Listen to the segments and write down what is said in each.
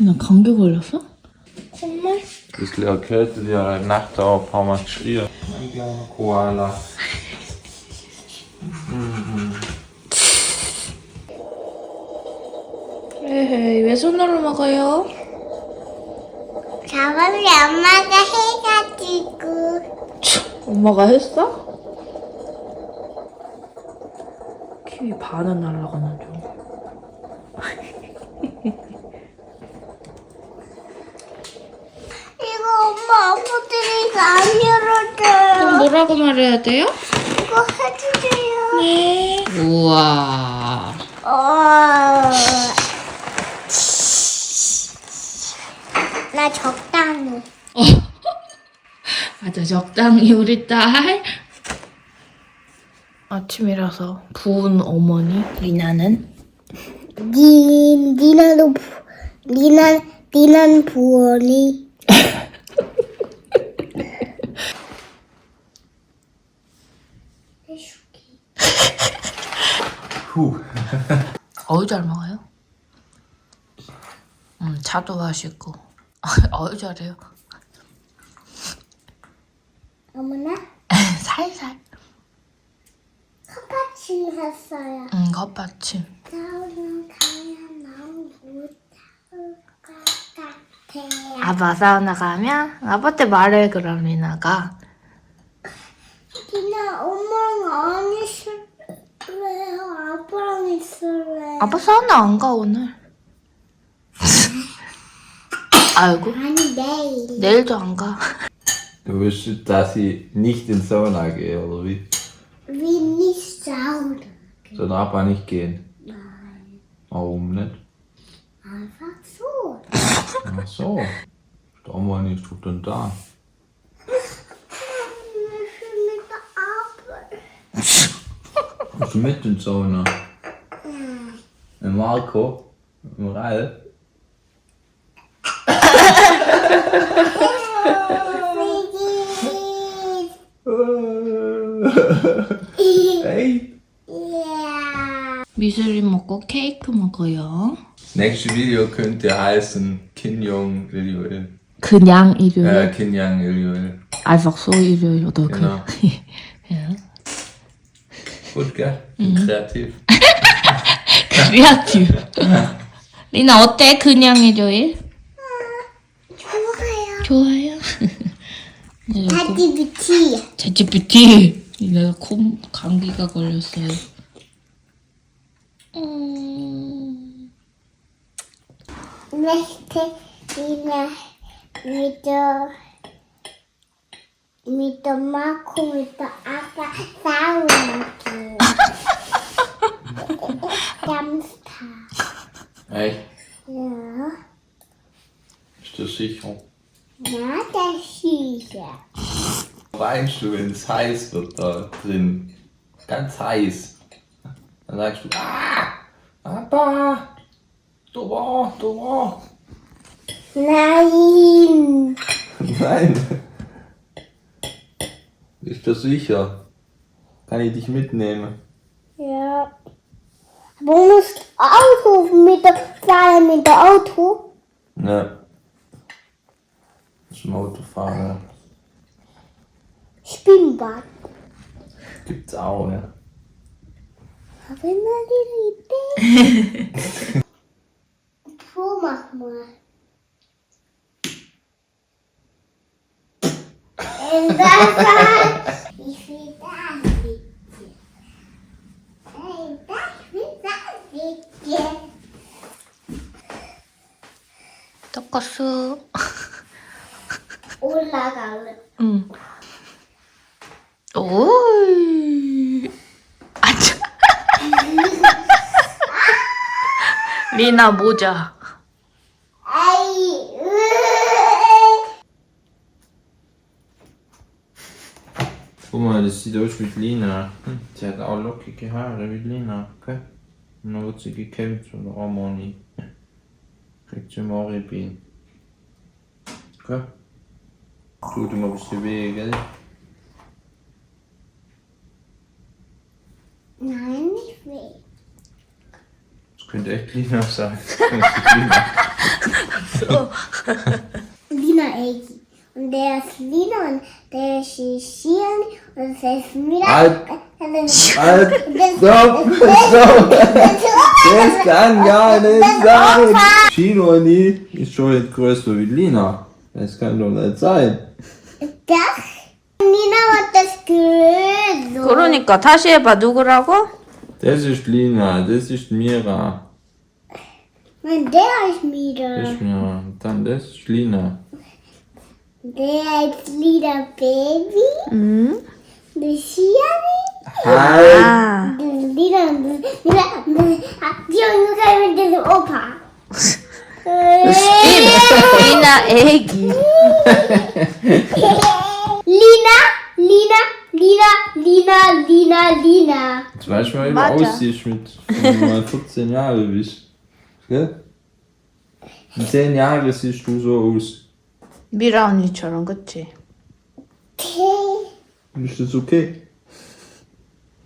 나 감기 걸렸어? 정말? Bisschen erkältet, ja, heute Nacht auch ein paar Mal geschrien. Ein kleiner Koala. 에헤이, 왜 손으로 먹어요? 저번에 엄마가 해가지고 엄마가 했어? 키위 반은 날라가는 중. 이거 엄마 아빠들이 안 열어줘요. 그럼 뭐라고 말해야 돼요? 이거 해주세요. 네. 우와. 어. 나 적당히. 맞아, 적당히 우리 딸. 아침이라서 부은 어머니 리나는 니 니나도 부- 니나 니난 부원이. 어우 잘 먹어요. 음 차도 마시고 어우 잘해요. 어머나 살살. 컵받침 했어요. 음 겉받침. 나오는 가면 너무 못할 것 같아요. 아빠 사우나 가면 아빠한테 말해 그럼 리나가. 니나 엄마랑 안 있을 래요? 아빠랑 있을래요? 아빠 사우나 안 가 오늘. 아이고 아니 내일. 내일도 안 가. Du willst, dass ich nicht in Sauna gehe, oder wie? wie nicht sauer. Soll der Papa nicht gehen? Nein. Warum nicht? Einfach so. Ach so. Der Oma nicht, tut denn da? Bist du mit in die Sauna? Mit Marco? Mit Ralf? Hey! Ja. 미술이 먹고 케이크 먹어요. Nächstes Video könnte heißen Kinyong Ilioil. 그냥 Äh, 일요일. Kinyang Ilioil. einfach so 일요일 oder Genau. ja. Gut, gell? Kreativ. 크리아티브. 리나 어때? 그냥 일요일? 좋아요. 좋아요. ChatGPT. 채찌피티. 리나가 코 감기가 걸렸어요. 음... mit der Marco, mit der Akka Sauna gehen. Samstag. Echt? Ja. Bist du sicher? Na, das ist ja. Weinst du, wenn es heiß wird da drin? Ganz heiß. Dann sagst du, ah, Papa, du war, du war. Nein. Nein. Bist du sicher? Kann ich dich mitnehmen? Ja. Aber du musst Auto mit der Fahren mit der Auto. Ne. Zum Autofahren. Spinnbad. Gibt's auch, ja. Hab ich mal die Idee? so, mach mal. Das hat... das mit dir. 떡거스. 올라가래. 응. 오이. 아차. 리나 모자. 아이, 으 Guck mal, das sieht aus wie die Lina. Hm, Sie hat auch lockige Haare wie die Lina, okay? Und dann wird sie gekämmt von der Harmonie. Kriegt sie Moribin. Okay? Tut ihm ein bisschen weh, gell? Nein, nicht weh. Das könnte echt Lina sein. Das könnte Lina. Lina Egi. Und der ist Lina und der ist Shian und das ist Mira. Halt. Und dann- Halt. das- Stopp! Stopp! Das kann gar nicht sein! Chino nie ist schon nicht größer wie Lina. Das kann doch nicht sein. Das? Lina hat das größer. 그러니까 다시 해봐 누구라고? Das ist Lina, das ist Mira. Und der ist Das Mira. ist Mira. Dann das ist Lina. Der ist Lina Baby. 응? Der Shian. Halt! 아 Lina, Lina, ah, die Junge mit dem Opa. 리나 애기 Lina, Lina, Lina, Lina, Lina, Lina. Jetzt weißt du mal, wie du Warte. aussiehst, mit, wenn du mal 14 Jahre bist. Gell? In 10 Jahren siehst du so aus. 미라 언니처럼 그치? Ist das okay?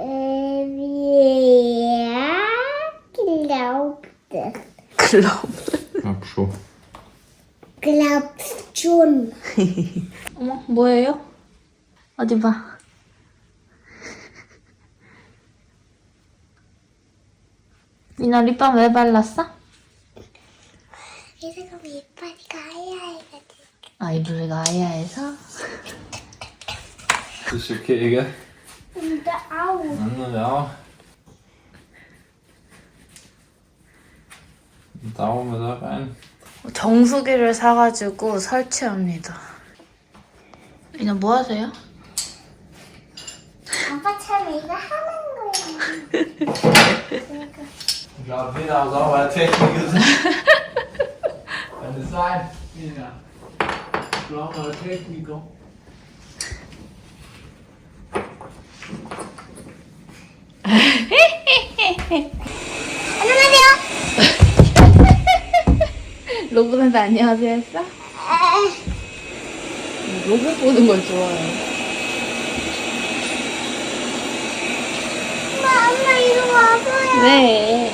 Äh, wer glaubt es? 글럼 Hab schon. Glaubt schon. 어머 뭐예요? 어디 봐 리나 립밤 왜 발랐어? 이거 이빨이가 아야해가지고. 아 이불이가 아야해서? Das ist okay, gell? Und da hauen wir da rein. 정수기를 사가지고 설치합니다 리나 뭐 하세요? 아빠처럼 이거 하는 거야. Glaube, Lina ist auch eine Technikerin. Kann das sein? Lina. Ich glaube, eine Techniker. 안녕하세요. 로봇한테 안녕하세요 했어? 로봇 보는 걸 좋아해 엄마, 엄마 이리 와봐요. 왜?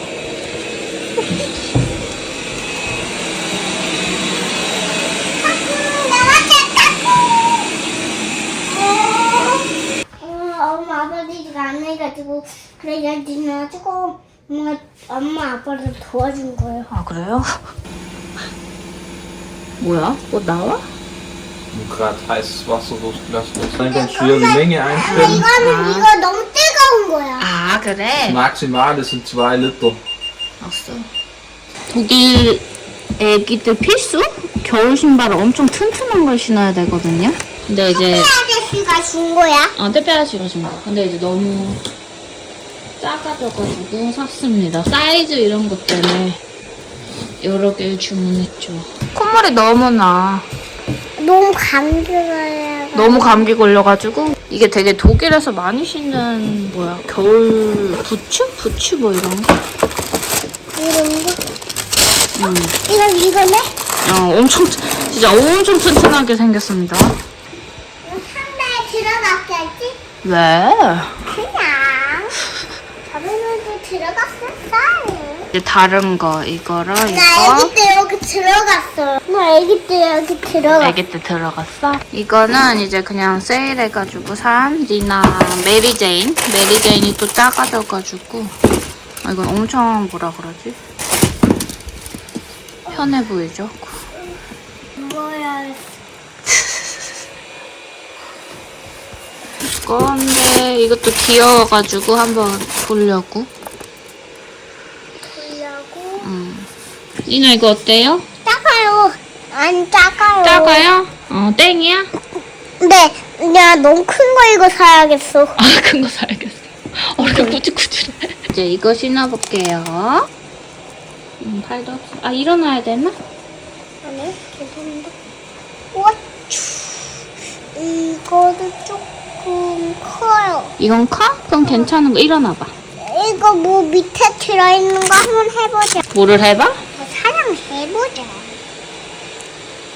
어, 엄마 아버지가 안 해가지고 그래가지고 엄마 엄마 아빠를 도와준 거예요. 아 그래요? 뭐야? 뭐 나와? Gerade heißes Wasser durchgelassen ist. Dann kannst du hier die Menge 엄마 einstellen. 이거는 이거 너무 뜨거운 거야. 아 그래? Maximal, das sind 2 Liter. 알았어 독일 애기들 필수? 겨울 신발을 엄청 튼튼한 걸 신어야 되거든요 근데 이제 아저씨가 준 거야. 어, 빼빼라시가 준 거. 근데 이제 너무 작아져가지고 샀습니다. 사이즈 이런 것 때문에 여러 개를 주문했죠. 콧물이 너무 나. 너무 감기가요. 너무 감기 걸려가지고 이게 되게 독일에서 많이 신는 뭐야 겨울 부츠? 부츠 뭐 이런 거? 이런 거. 음. 이거 이거네? 어, 엄청 진짜 엄청 튼튼하게 생겼습니다. 상자에 들어갔겠지? 왜? 들어갔었어요. 이제 다른 거 이거랑 나 이거. 아기 때 여기 들어갔어. 나 아기 때 여기 들어갔어. 애기 때 들어갔어? 이거는 이제 그냥 세일해가지고 산 리나 메리제인 메리제인이 또 작아져가지고 아, 이건 엄청 뭐라 그러지? 편해 보이죠? 뭐야? 건데 이것도 귀여워가지고 한번 보려고. 리나 이거 어때요? 작아요. 안 작아요. 작아요? 어 땡이야? 근데 야 너무 큰 거 이거 사야겠어. 아 큰 거 사야겠어 어떻게 꾸질꾸질해 이제 이거 신어볼게요 음, 팔도 없어 아 일어나야 되나? 아니 괜찮은데. 와추. 이거도 조금 커요. 이건 커? 그럼 괜찮은 거 일어나봐 이거 뭐 밑에 들어있는 거 한번 해보자. 뭐를 해봐? 더 사랑 해보자.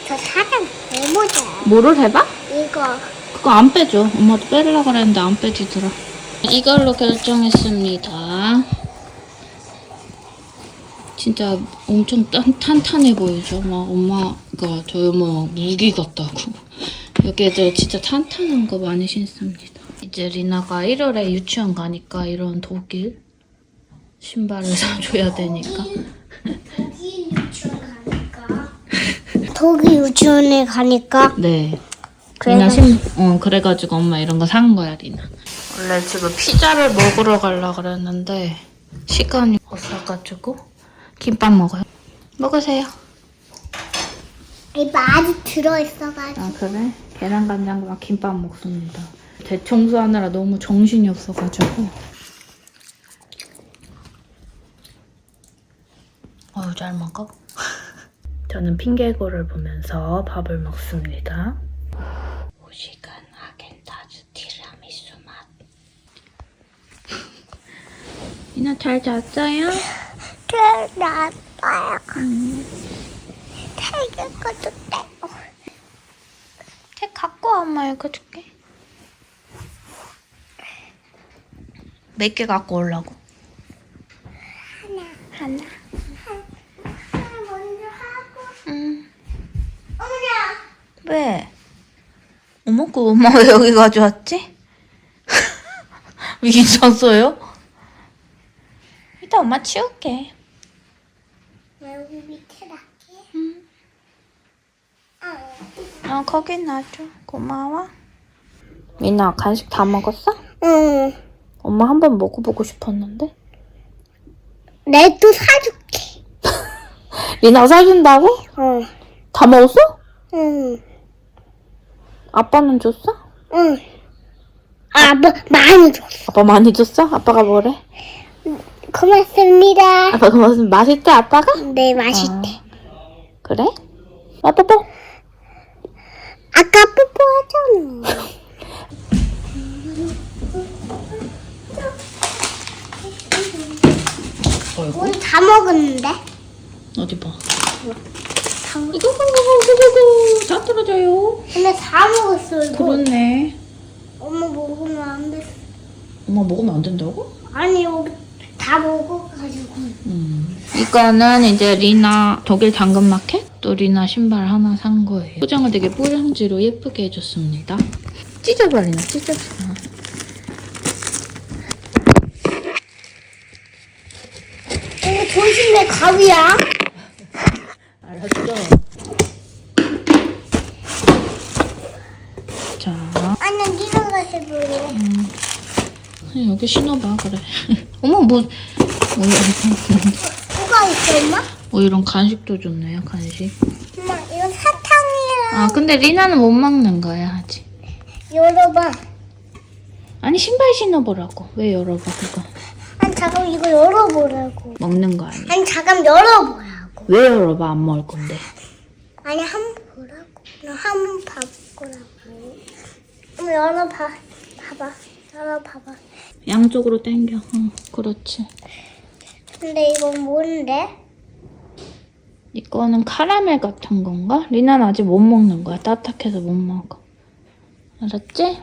더 사랑 해보자. 뭐를 해봐? 이거. 그거 안 빼줘. 엄마도 빼려고 그랬는데 안 빼지더라. 이걸로 결정했습니다. 진짜 엄청 탄, 탄탄해 보이죠? 막 엄마가 저희 엄마 무기 같다고. 여기 애들 진짜 탄탄한 거 많이 신습니다. 이제 리나가 1월에 유치원 가니까 이런 독일 신발을 사줘야 되니까. 독일 유치원 가니까. 독일 유치원에 가니까. 네. 그래가- 리나 신, 어, 그래가지고 엄마 이런 거 산 거야, 리나. 원래 지금 피자를 먹으러 가려 그랬는데, 시간이 없어가지고, 김밥 먹어요. 먹으세요. 이거 아직 들어있어가지고. 아, 그래? 계란 간장과 김밥 먹습니다. 대청소하느라 너무 정신이 없어가지고. 어우, 잘 먹어. 저는 핑계고를 보면서 밥을 먹습니다. 5시간 아겐다즈 티라미수 맛. 이나 잘 잤어요? 끝났어요. 태그 것도 떼고. 책 갖고 와, 엄마 읽어줄게. 몇 개 갖고 오려고? 하나. 하나. 하나 먼저 하고. 응. 어머나. 왜? 어머, 그 엄마 왜 여기 가져왔지? 미쳤어요? 이따 엄마 치울게. 여기 밑에 놨게. 응. 어. 어, 거기 놔줘. 고마워. 미나, 간식 다 먹었어? 응. 엄마 한 번 먹어보고 싶었는데. 내도 사줄게. 미나 사준다고? 어. 다 먹었어? 응. 아빠는 줬어? 응. 아, 뭐, 많이 줬어. 아빠 많이 줬어? 아빠가 뭐래? 고맙습니다. 아빠가 무슨 맛있대, 아빠가? 네, 맛있대. 그래? 아, 뽀뽀. 아까 뽀뽀하잖아. 어이구. 우리 다 먹었는데? 어디 봐. 이거, 이거. 다 떨어져요. 근데 다 먹었어, 이거. 그렇네. 엄마 먹으면 안 돼. 엄마 먹으면 안 된다고? 아니, 여기 다 먹어가지고. 음. 이거는 이제 리나 독일 당근마켓 또 리나 신발 하나 산 거예요. 포장을 되게 뽀량지로 예쁘게 해줬습니다. 찢어봐 리나 찢어봐. 이거 조심해, 가위야. 알았어. 자, 아니, 니가 가서 보래. 그냥 여기 신어봐 그래. 어머 뭐, 뭐 뭐가 있어, 엄마? 뭐 이런 간식도 좋네요 간식. 엄마, 이건 사탕이야. 아 근데 리나는 못 먹는 거야 아직. 열어봐. 아니 신발 신어보라고. 왜 열어봐 그거. 아니, 잠깐 이거 열어보라고. 먹는 거 아니야. 아니, 잠깐 열어보라고. 왜 열어봐 안 먹을 건데. 아니, 한 번 보라고. 나한번 봐보라고. 열어봐. 봐봐. 열어봐봐. 양쪽으로 당겨. 어, 그렇지. 근데 이건 뭔데? 이거는 카라멜 같은 건가? 리나는 아직 못 먹는 거야. 따뜻해서 못 먹어. 알았지?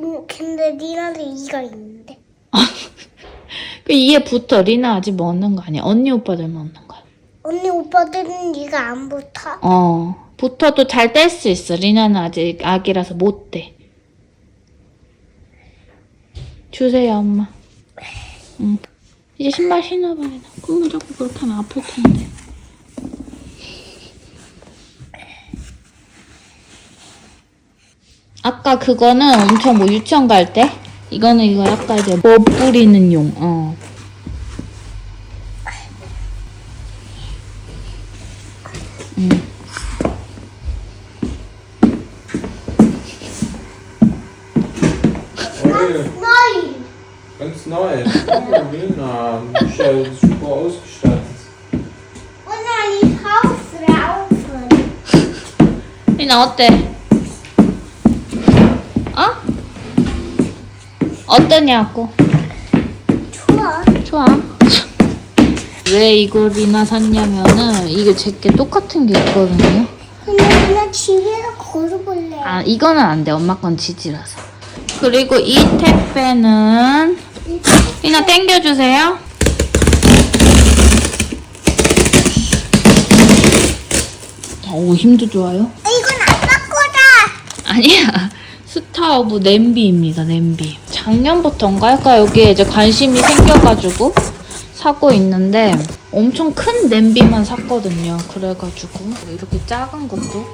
음, 근데 니나도 이가 있는데. 그 이에 붙어. 리나 아직 먹는 거 아니야. 언니 오빠들 먹는 거야. 언니 오빠들은 이가 안 붙어. 어. 붙어도 잘 뗄 수 있어. 리나는 아직 아기라서 못 떼. 주세요, 엄마. 응. 이제 신발 신어봐, 리나. 콧물 자꾸 그렇게 하면 아플 텐데. 아까 그거는 엄청 뭐 유치원 갈 때? 이거는 이거 약간 이제 뭐 뿌리는 용, 어. 응. Ganz neu. Lina, ist ja super ausgestattet. 오늘 이 하우스를 아웃은 리나 어때? 어? 어떠냐고? 좋아. 좋아. 왜 이거 리나 샀냐면은 이게 제게 똑같은 게 있거든요. 근데 그냥 집에서 걸어볼래. 아 이거는 안 돼. 엄마 건 지지라서. 그리고 이 택배는 리나 땡겨주세요. 오 힘도 좋아요? 이건 아빠 거다. 아니야. 스타 오브 냄비입니다, 냄비. 작년부터인가 약간 여기에 이제 관심이 생겨가지고 사고 있는데 엄청 큰 냄비만 샀거든요. 그래가지고 이렇게 작은 것도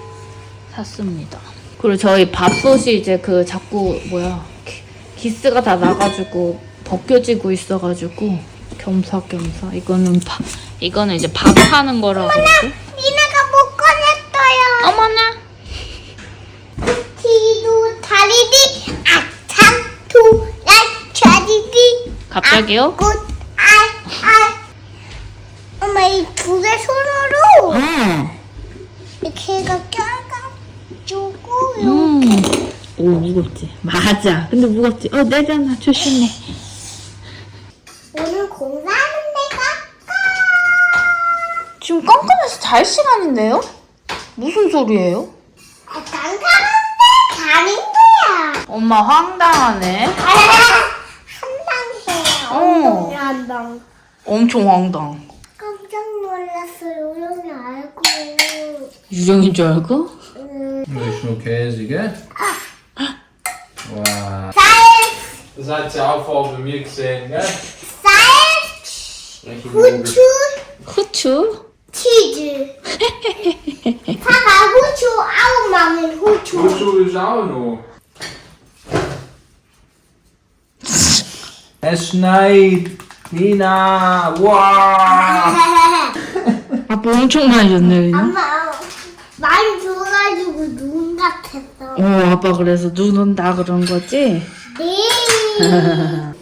샀습니다. 그리고 저희 밥솥이 이제 그 자꾸 뭐야 기- 기스가 다 나가지고 벗겨지고 있어가지고 겸사겸사 이거는 밥 이거는 이제 밥 하는 거라고 그러고 리나가 못 꺼냈어요. 어머나 티도 다리디 아참투 라차디디 갑자기요? 굿알알 엄마 이 두 개 손으로 응. 이렇게 해가 껴가지고 음. 오 무겁지. 맞아. 근데 무겁지. 어 내려놔 조심해. 오늘 공부하는 데가 지금 깜깜해서 잘 시간인데요? 무슨 소리예요? 아, 깜깜한데 가는 거야. 엄마 황당하네. 한방해요. 어. 한방. 엄청 황당. 깜짝 놀랐어요. 형이 알고. 유령인 줄 알고? 음, Dat is nog käse, gell? Wow. 사이언스, Das hat sie auch vor bei mir gesehen, gell? 사이언스, Richtig logisch. 후추, 후추? 치즈. 파가 후추 아홉 망은 후추. Wozu ist auch noch? Es schneit! Nina! Wow! 아빠 엄청 많이 줬네 리나. 엄마 많이 줘가지고 눈 같았어. 어 아빠 그래서 눈 온다 그런 거지? 네.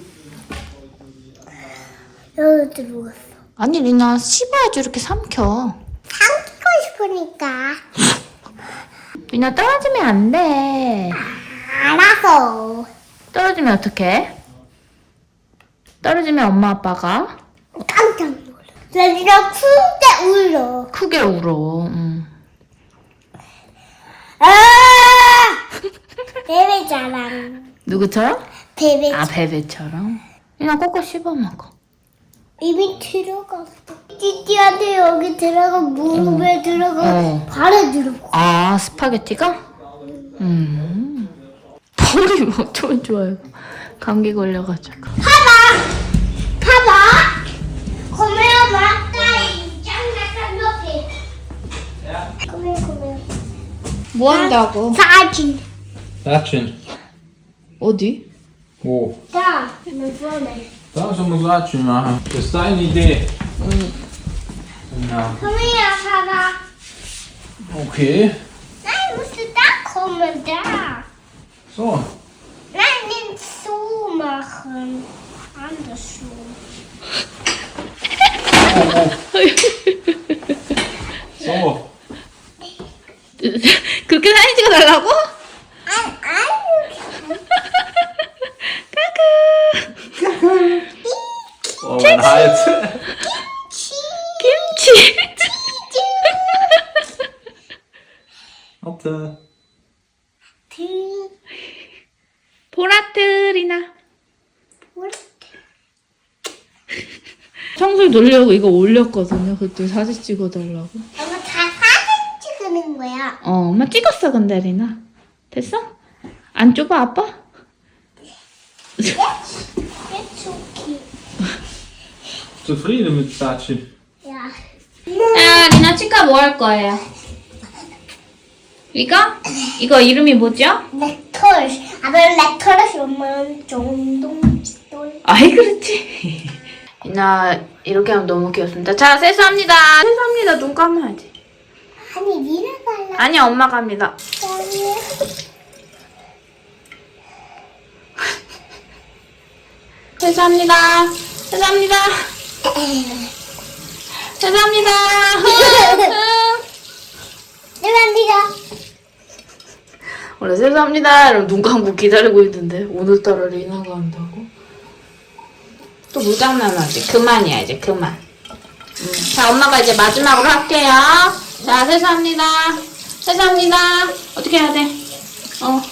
여기 들어갔어. 아니 리나 씹어야지 이렇게 삼켜. 삼키고 싶으니까. 리나 떨어지면 안 돼. 알아서. 떨어지면 어떡해? 떨어지면 엄마 아빠가 깜짝 놀라. 레디가 쿵때 울어. 크게 울어. 응. 아! 베베 자랑. 누구처럼? 베베 아 베베처럼. 리나 꼭꼭 씹어 먹어. 이미 들어갔어. 찌찌한테 여기 들어가 무릎에 들어가 어. 발에 들어가. 아 스파게티가? 음. 머리 어쩌면 좋아요. 감기 걸려가지고. 봐봐. 봐봐. 고메어 맞다. 장난감 옆에. 고메어 고메어. 뭐 한다고? 사진. Ratchen. 어디? Wo? 자, 내 손에. Da sollen wir Ratchen machen. Das ist deine Idee. Ja. 고메어 봐봐. Okay. Nein, musst du da kommen, da. So. Nein, den so machen. Andersrum. So. 그렇게 사진 찍어달라고? 안, 안. Oh, mein Hals. 김치. Warte. 들, 보라트리나. 올, 청소기 놀려고 이거 올렸거든요. 그때 사진 찍어달라고. 엄마 다 사진 찍는 거야. 어, 엄마 찍었어, 근데 리나. 됐어? 안 좁아, 아빠? It's okay. Zufrieden mit Ratchen? Ja. 아, 리나 치과 뭐 할 거예요? 이거? 이거 이름이 뭐죠? Letters. Aber 정동돌. 아이, 그렇지. 리나, 이렇게 하면 너무 귀엽습니다. 자, 세수합니다. 세수합니다. 눈 감아야지. 아니, 니네 달라. 아니, 엄마가 합니다. 세수합니다. 세수합니다. 세수합니다. 니가. 원래 세수합니다. 이러면 눈 감고 기다리고 있는데 오늘따라 리나가 한다고? 또 무장난하지. 그만이야 이제 그만. 음. 자 엄마가 이제 마지막으로 할게요. 자 세수합니다. 세수합니다. 어떻게 해야 돼? 어